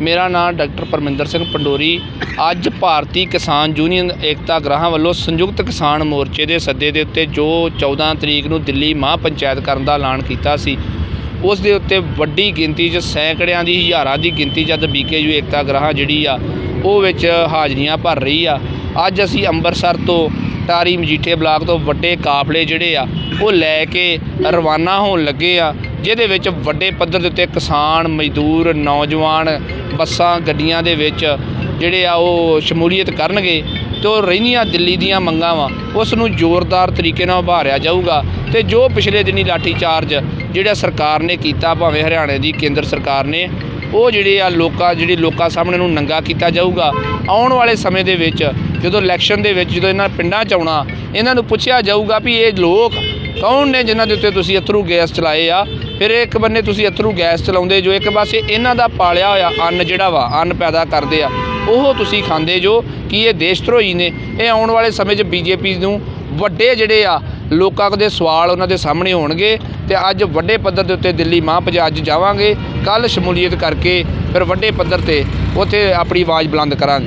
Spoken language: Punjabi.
ਮੇਰਾ ਨਾਮ ਡਾਕਟਰ ਪਰਮਿੰਦਰ ਸਿੰਘ ਪੰਡੋਰੀ। ਅੱਜ ਭਾਰਤੀ ਕਿਸਾਨ ਯੂਨੀਅਨ ਏਕਤਾ ਗ੍ਰਾਹਾਂ ਵੱਲੋਂ ਸੰਯੁਕਤ ਕਿਸਾਨ ਮੋਰਚੇ ਦੇ ਸੱਦੇ ਦੇ ਉੱਤੇ ਜੋ 14 ਤਰੀਕ ਨੂੰ ਦਿੱਲੀ ਮਹਾਂ ਪੰਚਾਇਤ ਕਰਨ ਦਾ ਐਲਾਨ ਕੀਤਾ ਸੀ, ਉਸ ਦੇ ਉੱਤੇ ਵੱਡੀ ਗਿਣਤੀ 'ਚ ਸੈਂਕੜਿਆਂ ਦੀ, ਹਜ਼ਾਰਾਂ ਦੀ ਗਿਣਤੀ ਜਦ ਬੀਕੇਯੂ ਏਕਤਾ ਗ੍ਰਾਹਾਂ ਜਿਹੜੀ ਆ, ਉਹ ਵਿੱਚ ਹਾਜ਼ਰੀਆਂ ਭਰ ਰਹੀ ਆ। ਅੱਜ ਅਸੀਂ ਅੰਮ੍ਰਿਤਸਰ ਤੋਂ ਟਾਰੀ ਮਜੀਠੇ ਬਲਾਕ ਤੋਂ ਵੱਡੇ ਕਾਫਲੇ ਜਿਹੜੇ ਆ, ਉਹ ਲੈ ਕੇ ਰਵਾਨਾ ਹੋਣ ਲੱਗੇ ਆ। ਜਿਹਦੇ ਵਿੱਚ ਵੱਡੇ ਪੱਧਰ ਦੇ ਉੱਤੇ ਕਿਸਾਨ, ਮਜ਼ਦੂਰ, ਨੌਜਵਾਨ ਬੱਸਾਂ, ਗੱਡੀਆਂ ਦੇ ਵਿੱਚ ਜਿਹੜੇ ਆ ਉਹ ਸ਼ਮੂਲੀਅਤ ਕਰਨਗੇ ਤੇ ਉਹ ਰਹਿੰਦੀਆਂ ਦਿੱਲੀ ਦੀਆਂ ਮੰਗਾਂ ਵਾ ਉਸ ਨੂੰ ਜ਼ੋਰਦਾਰ ਤਰੀਕੇ ਨਾਲ ਉਭਾਰਿਆ ਜਾਊਗਾ ਤੇ ਜੋ ਪਿਛਲੇ ਦਿਨੀ ਲਾਠੀ ਚਾਰਜ ਜਿਹੜਾ ਸਰਕਾਰ ਨੇ ਕੀਤਾ, ਭਾਵੇਂ ਹਰਿਆਣੇ ਦੀ ਕੇਂਦਰ ਸਰਕਾਰ ਨੇ, ਉਹ ਜਿਹੜੇ ਆ ਲੋਕਾਂ, ਜਿਹੜੀ ਲੋਕਾਂ ਸਾਹਮਣੇ ਨੂੰ ਨੰਗਾ ਕੀਤਾ ਜਾਊਗਾ। ਆਉਣ ਵਾਲੇ ਸਮੇਂ ਦੇ ਵਿੱਚ ਜਦੋਂ ਇਲੈਕਸ਼ਨ ਦੇ ਵਿੱਚ ਜਦੋਂ ਇਹਨਾਂ ਪਿੰਡਾਂ 'ਚ ਆਉਣਾ, ਇਹਨਾਂ ਨੂੰ ਪੁੱਛਿਆ ਜਾਊਗਾ ਵੀ ਇਹ ਲੋਕ ਕੌਣ ਨੇ ਜਿਨ੍ਹਾਂ ਦੇ ਉੱਤੇ ਤੁਸੀਂ ਅਥਰੂ ਗੈਸ ਚਲਾਏ ਆ? ਫਿਰ ਇੱਕ ਬੰਨੇ ਤੁਸੀਂ ਅਥਰੂ ਗੈਸ ਚਲਾਉਂਦੇ ਜੋ, ਇੱਕ ਪਾਸੇ ਇਹਨਾਂ ਦਾ ਪਾਲਿਆ ਹੋਇਆ ਅੰਨ ਜਿਹੜਾ ਵਾ, ਅੰਨ ਪੈਦਾ ਕਰਦੇ ਆ, ਉਹ ਤੁਸੀਂ ਖਾਂਦੇ ਜੋ, ਕਿ ਇਹ ਦੇਸ਼ ਧਰੋਹੀ ਨੇ? ਇਹ ਆਉਣ ਵਾਲੇ ਸਮੇਂ 'ਚ ਬੀਜੇਪੀ ਨੂੰ ਵੱਡੇ ਜਿਹੜੇ ਆ, ਲੋਕਾਂ ਦੇ ਸਵਾਲ ਉਹਨਾਂ ਦੇ ਸਾਹਮਣੇ ਹੋਣਗੇ ਤੇ ਅੱਜ ਵੱਡੇ ਪੱਧਰ ਦੇ ਉੱਤੇ ਦਿੱਲੀ ਮਹਾਂਪੰਚਾਇਤ ਅੱਜ ਜਾਵਾਂਗੇ ਕੱਲ ਸ਼ਮੂਲੀਅਤ ਕਰਕੇ ਫਿਰ ਵੱਡੇ ਪੱਧਰ ਤੇ ਉੱਥੇ ਆਪਣੀ ਆਵਾਜ਼ ਬੁਲੰਦ ਕਰਾਂਗੇ।